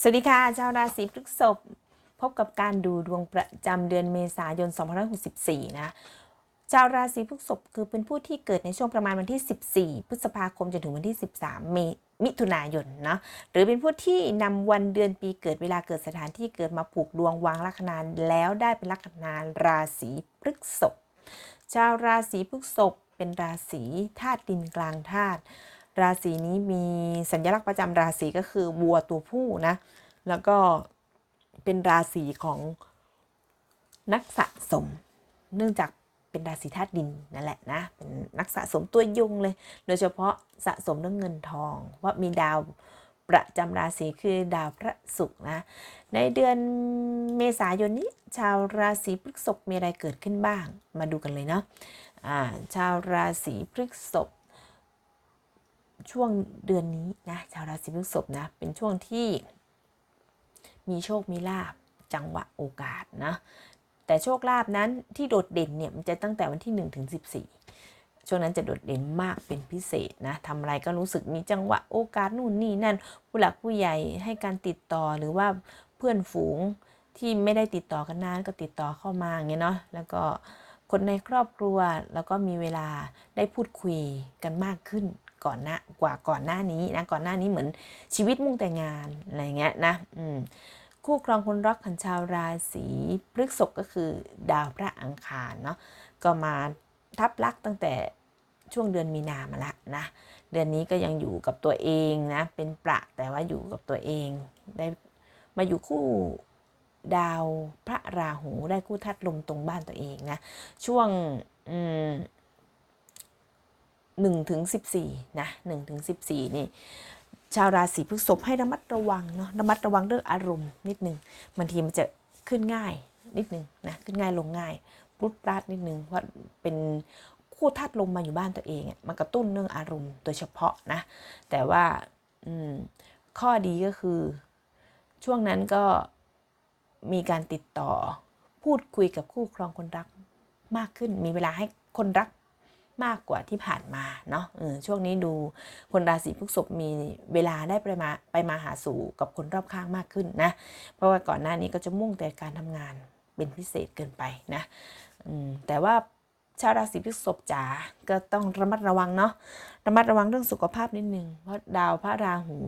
สวัสดีค่ะ ชาวราศีพฤษภพบกับการดูดวงประจำเดือนเมษายน 2564 นะ ชาวราศีพฤษภคือเป็นผู้ที่เกิดในช่วงประมาณวันที่ 14 พฤษภาคมจนถึงวันที่ 13 เมมิถุนายนเนาะหรือเป็นผู้ที่นำวันเดือนปีเกิดเวลาเกิดสถานที่เกิดมาผูกดวงวางลัคนาแล้วได้เป็นลัคนาราศีพฤษภชาวราศีพฤษภเป็นราศีธาตุดินกลางธาตุ ราศีนี้มีสัญลักษณ์ประจำราศีก็คือวัวตัวผู้นะ แล้วก็เป็นราศีของนักสะสม เนื่องจากเป็นราศีธาตุดินนั่นแหละนะ เป็นนักสะสมตัวยงเลย โดยเฉพาะสะสมเรื่องเงินทองเพรามีดาวประจำราศีคือดาวพระศุกร์นะ ในเดือนเมษายนนี้ ชาวราศีพฤษภมีอะไรเกิดขึ้นบ้าง มาดูกันเลยเนาะอ่าชาวราศีพฤษภ ช่วงเดือนนี้นะชาวราศีพฤษภนะเป็นช่วงที่มีโชคมีลาบจังหวะโอกาสนะแต่โชคลาภนั้นที่โดดเด่นเนี่ยมันจะตั้งแต่วันที่1ถึง14 ช่วงนั้นจะโดดเด่นมากเป็นพิเศษนะทำอะไรก็รู้สึกมีจังหวะโอกาสนู่นนี่นั่น ผู้หลักผู้ใหญ่ให้การติดต่อหรือว่าเพื่อนฝูงที่ไม่ได้ติดต่อกันนานก็ติดต่อเข้ามาอย่างเงี้ยเนาะแล้วก็คนในครอบครัวแล้วก็มีเวลาได้พูดคุยกันมากขึ้น ก่อนหน้ากว่าก่อนหน้านี้นะก่อนหน้านี้เหมือนชีวิตมุ่งแต่งานอะไรเงี้ยนะอืมคู่ครองคนรักของชาวราศีพฤษภก็คือดาวพระอังคารเนาะก็มาทับลักตั้งแต่ช่วงเดือนมีนามาละนะเดือนนี้ก็ยังอยู่กับตัวเองนะเป็นประแต่ว่าอยู่กับตัวเอง ได้มาอยู่คู่ดาวพระราหูได้คู่ทัดลมตรงบ้านตัวเองนะช่วงอืม หนึ่งถึงสิบสี่นะหนึ่งถึงสิบสี่นี่ ชาวราศีพฤษภให้ระมัดระวังเนาะระมัดระวังเรื่องอารมณ์นิดนึงบางทีมันจะขึ้นง่ายนิดนึงนะขึ้นง่ายลงง่ายปลุดปลาดนิดนึงเพราะเป็นคู่ธาตุลมมาอยู่บ้านตัวเองมันกระตุ้นเรื่องอารมณ์โดยเฉพาะนะ แต่ว่าข้อดีก็คือ ช่วงนั้นก็มีการติดต่อพูดคุยกับคู่ครองคนรักมากขึ้น มีเวลาให้คนรัก มากกว่าที่ผ่านมาเนาะช่วงนี้ดูคนราศีพฤษภมีเวลาได้ไปมาไปมาหาสู่กับคนรอบข้างมากขึ้นนะ เพราะว่าก่อนหน้านี้ก็จะมุ่งแต่การทำงานเป็นพิเศษเกินไปนะแต่ว่าชาวราศีพฤษภจ๋าก็ต้องระมัดระวังเนาะระมัดระวังเรื่องสุขภาพนิดนึงเพราะดาวพระราหู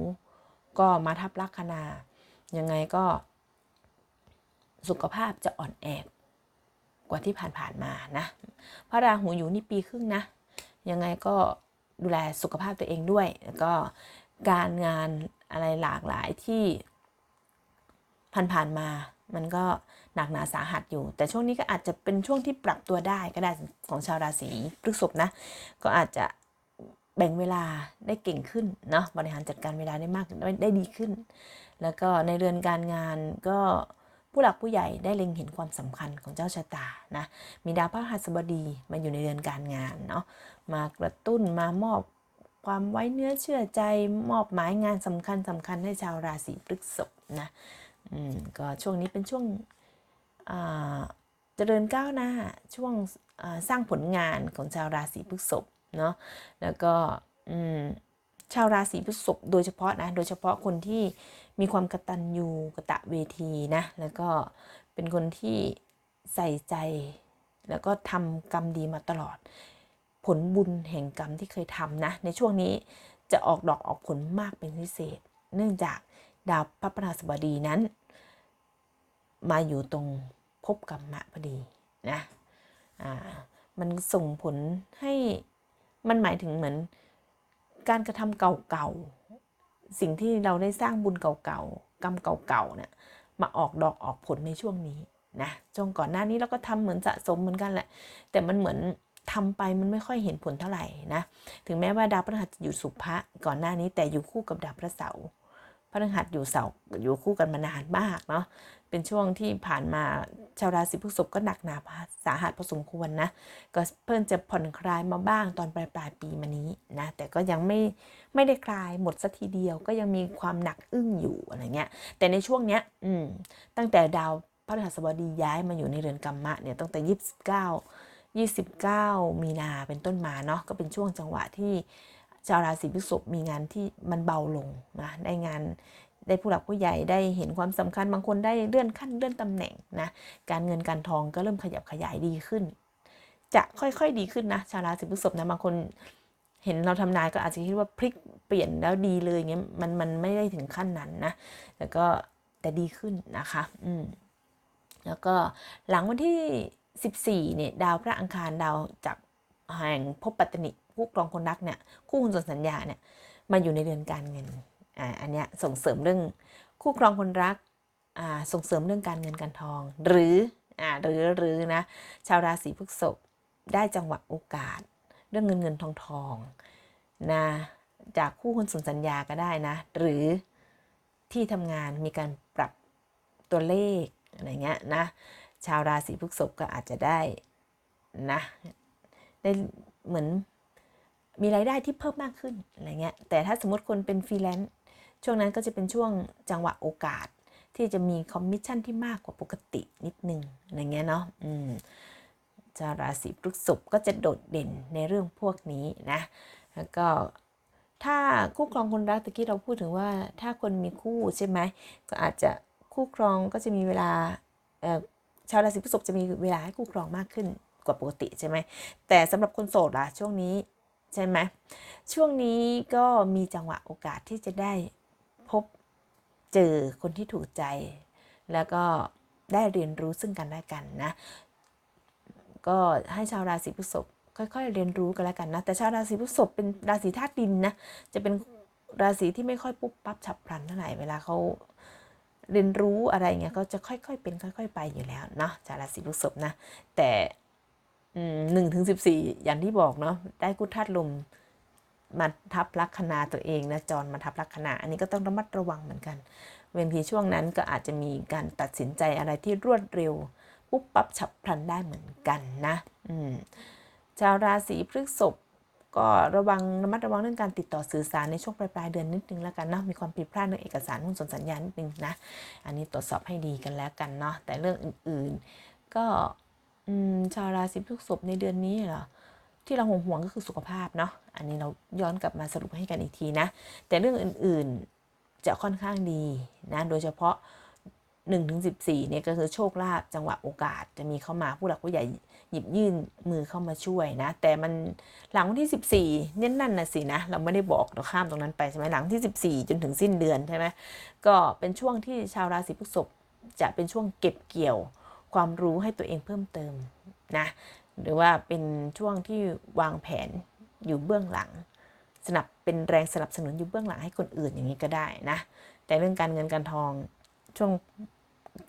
ก็มาทับลัคนายังไงก็สุขภาพจะอ่อนแอ กว่าที่ผ่านๆมานะพระราหูอยู่นี่ปีครึ่งนะ ยังไงก็ดูแลสุขภาพตัวเองด้วย แล้วก็การงานอะไรหลากหลายที่ผ่านๆมา มันก็หนักหนาสาหัสอยู่ แต่ช่วงนี้ก็อาจจะเป็นช่วงที่ปรับตัวได้ก็ได้ของชาวราศีพฤษภนะ ก็อาจจะแบ่งเวลาได้เก่งขึ้นเนาะบริหารจัดการเวลาได้มากได้ได้ดีขึ้น แล้วก็ในเรือนการงานก็ ผู้หลักผู้ใหญ่ได้เล็งเห็นความสำคัญของเจ้าชะตานะมีดาวพฤหัสบดีมาอยู่ในเรือนการงานเนาะมากระตุ้นมามอบความไว้เนื้อเชื่อใจมอบหมายงานสำคัญสำคัญให้ชาวราศีพฤษภนะอืมก็ช่วงนี้เป็นช่วงอ่าเจริญก้าวหน้าช่วงสร้างผลงานของชาวราศีพฤษภเนาะแล้วก็อืม ชาวราศีพฤษภโดยเฉพาะนะ โดยเฉพาะคนที่มีความกตัญญูกะตะเวทีนะ แล้วก็เป็นคนที่ใส่ใจ แล้วก็ทำกรรมดีมาตลอด ผลบุญแห่งกรรมที่เคยทำนะ ในช่วงนี้จะออกดอกออกผลมากเป็นพิเศษ เนื่องจากดาวพระพฤหัสบดีนั้น มาอยู่ตรงภพกรรมะพอดีนะ อ่า มันส่งผลให้มันหมายถึงเหมือน การกระทำเก่าๆ สิ่งที่เราได้สร้างบุญเก่าๆ กรรมเก่าๆ เนี่ย มาออกดอกออกผลในช่วงนี้นะช่วงก่อนหน้านี้เราก็ทำเหมือนสะสมเหมือนกันแหละ แต่มันเหมือนทำไปมันไม่ค่อยเห็นผลเท่าไหร่นะ ถึงแม้ว่าดาวพฤหัสจะอยู่สุภะก่อนหน้านี้แต่อยู่คู่กับดาวพระเสาร์ พฤหัสอยู่เสาอยู่คู่กันมานานมากเนาะเป็นช่วงที่ผ่านมาชาวราศีพฤษภก็หนักหนาสาหัสพอสมควรนะก็เพิ่งจะผ่อนคลายมาบ้างตอนปลายปลายปีมานี้นะแต่ก็ยังไม่ไม่ได้คลายหมดสักทีเดียวก็ยังมีความหนักอึ้งอยู่อะไรเงี้ยแต่ในช่วงเนี้ยอืมตั้งแต่ดาวพฤหัสบดีย้ายมาอยู่ในเรือนกรรมะเนี่ยตั้งแต่ยี่สิบเก้ายี่สิบเก้ามีนาเป็นต้นมาเนาะก็เป็นช่วงจังหวะที่ ชาวราศีพฤษภมีงานที่มันเบาลงนะได้งานได้ผู้หลักผู้ใหญ่ได้เห็นความสำคัญบางคนได้เลื่อนขั้นเลื่อนตำแหน่งนะการเงินการทองก็เริ่มขยับขยายดีขึ้น จะค่อยๆดีขึ้นนะชาวราศีพฤษภนะบางคนเห็นเราทำนายก็อาจจะคิดว่าพลิกเปลี่ยนแล้วดีเลยเงี้ยมันมันไม่ได้ถึงขั้นนั้นนะแต่ก็แต่ดีขึ้นนะคะอืมแล้วก็หลังวันที่ 14เนี่ยดาวพระอังคารดาวจากแห่งภพปัตตนิ คู่ครองคนรักเนี่ยคู่คุณส่วนสัญญาเนี่ยมาอยู่ในเดือนการเงินอ่าอันเนี้ยส่งเสริมเรื่องคู่ครองคนรักอ่าส่งเสริมเรื่องการเงินการทอง หรืออ่าหรือหรือนะชาวราศีพฤษภได้จังหวะโอกาส เรื่องเงินเงินทองทองนะจากคู่คนส่งสัญญาก็ได้นะ หรือที่ทำงานมีการปรับตัวเลขอะไรเงี้ยนะชาวราศีพฤษภก็อาจจะได้นะได้เหมือน มีรายได้ที่เพิ่มมากขึ้นอะไรเงี้ยแต่ถ้าสมมติคนเป็นฟรีแลนซ์ช่วงนั้นก็จะเป็นช่วงจังหวะโอกาส ที่จะมีคอมมิชชั่นที่มากกว่าปกตินิดนึงอะไรเงี้ยเนาะอืมชาวราศีพฤษภก็จะโดดเด่นในเรื่องพวกนี้นะแล้วก็ถ้าคู่ครองคนรักตะกี้เราพูดถึงว่าถ้าคนมีคู่ใช่ไหมก็อาจจะคู่ครองก็จะมีเวลาชาวราศีพฤษภจะมีเวลาให้คู่ครองมากขึ้นกว่าปกติใช่ไหมแต่สำหรับคนโสดล่ะช่วงนี้ ใช่ไหมช่วงนี้ก็มีจังหวะโอกาสที่จะได้พบเจอคนที่ถูกใจ แล้วก็ได้เรียนรู้ซึ่งกันและกันนะ ก็ให้ชาวราศีพฤษภค่อยๆ เรียนรู้กันแล้วกันนะ แต่ชาวราศีพฤษภเป็นราศีธาตุดินนะ จะเป็นราศีที่ไม่ค่อยปุ๊บปั๊บฉับพลันเท่าไหร่ เวลาเขาเรียนรู้อะไรเงี้ยก็จะค่อยๆเป็นค่อย ๆ ไปอยู่แล้วเนาะชาวราศีพฤษภนะ แต่ หนึ่งถึงสิบสี่อย่างที่บอกเนาะได้กุธาตุลมมาทับลัคนาตัวเองนะจรมาทับลัคนา อันนี้ก็ต้องระมัดระวังเหมือนกันเวนทีช่วงนั้นก็อาจจะมีการตัดสินใจอะไรที่รวดเร็วปุ๊บปั๊บฉับพลันได้เหมือนกันนะชาวราศีพฤษภก็ระวังระมัดระวังเรื่องการติดต่อสื่อสารในช่วงปลายปลายเดือนนิดนึงแล้วกันเนาะมีความผิดพลาดเรื่องเอกสารหุ้นส่วนสัญญานิดนึงนะอันนี้ตรวจสอบให้ดีกันแล้วกันเนาะแต่เรื่องอื่น ๆ ก็ อืมชาวราศีพฤษภในเดือนนี้เหรอที่เราห่วงห่วงก็คือสุขภาพเนาะอันนี้เราย้อนกลับมาสรุปให้กันอีกทีนะ แต่เรื่องอื่นๆจะค่อนข้างดีนะโดยเฉพาะ1ถึง14เนี่ยก็คือโชคลาภจังหวะโอกาสจะมีเข้ามาผู้หลักผู้ใหญ่หยิบยื่นมือเข้ามาช่วยนะ แต่มันหลังวันที่ 14 เนี่ยนั่นนะสินะ เราไม่ได้บอกเราข้ามตรงนั้นไปใช่ไหมหลังที่ 14 จนถึงสิ้นเดือนใช่ไหมก็เป็นช่วงที่ชาวราศีพฤษภจะเป็นช่วงเก็บเกี่ยว ความรู้ให้ตัวเองเพิ่มเติมนะหรือว่าเป็นช่วงที่วางแผนอยู่เบื้องหลัง สนับเป็นแรงสนับสนุนอยู่เบื้องหลังให้คนอื่นอย่างนี้ก็ได้นะแต่เรื่องการเงินการทองช่วง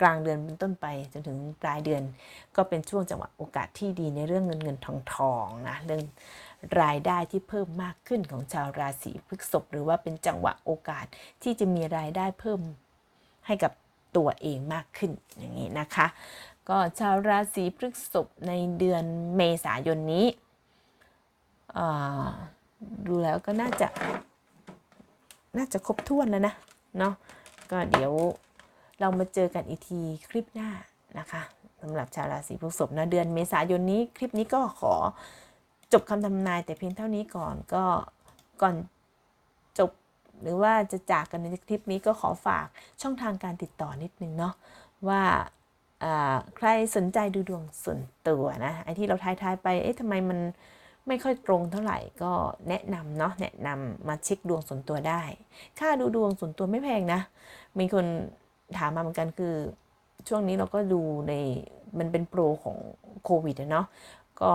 กลางเดือนเป็นต้นไปจนถึงปลายเดือน ก็เป็นช่วงจังหวะโอกาสที่ดีในเรื่องเงินเงินทองทองนะเรื่องรายได้ที่เพิ่มมากขึ้นของชาวราศีพฤษภหรือว่าเป็นจังหวะโอกาสที่จะมีรายได้เพิ่มให้กับตัวเองมากขึ้นอย่างนี้นะคะ ก็ชาวราศีพฤษภในเดือนเมษายนนี้ ดูแล้วก็น่าจะน่าจะครบถ้วนแล้วนะเนาะก็เดี๋ยวเรามาเจอกันอีกทีคลิปหน้านะคะสำหรับชาวราศีพฤษภนะเดือนเมษายนนี้คลิปนี้ก็ขอจบคำทำนายแต่เพียงเท่านี้ก่อนก็ก่อนจบหรือว่าจะจากกันในคลิปนี้ก็ขอฝากช่องทางการติดต่อนิดนึงเนาะว่า ใครสนใจดูดวงส่วนตัวนะไอ้ที่เราทายๆไปเอ๊ะทำไมมันไม่ค่อยตรงเท่าไหร่ก็แนะนำเนาะแนะนำมาเช็คดวงส่วนตัวได้ ค่าดูดวงส่วนตัวไม่แพงนะ มีคนถามมาเหมือนกันคือ ช่วงนี้เราก็ดูในมันเป็นโปรของโควิดเนาะก็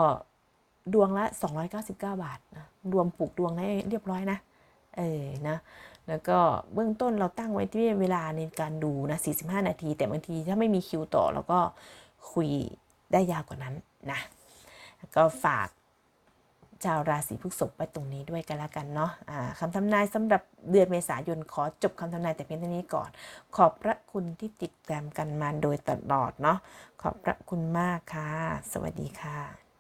ดวงละ 299 บาทนะรวมปลูกดวงให้เรียบร้อยนะ เออนะ แล้วก็เบื้องต้นเราตั้งไว้ที่เวลาในการดูนะ 45 นาที แต่บางทีถ้าไม่มีคิวต่อเราก็คุยได้ยาวกว่านั้นนะก็ฝากชาวราศีพฤษภไว้ตรงนี้ด้วยกันล้วกันเนาะะคำทำนายสำหรับเดือนเมษายนขอจบคำทำนายแต่เพียงเท่านี้ก่อน ขอบพระคุณที่ติดตามกันมาโดยตลอดเนาะขอบพระคุณมากค่ะ สวัสดีค่ะ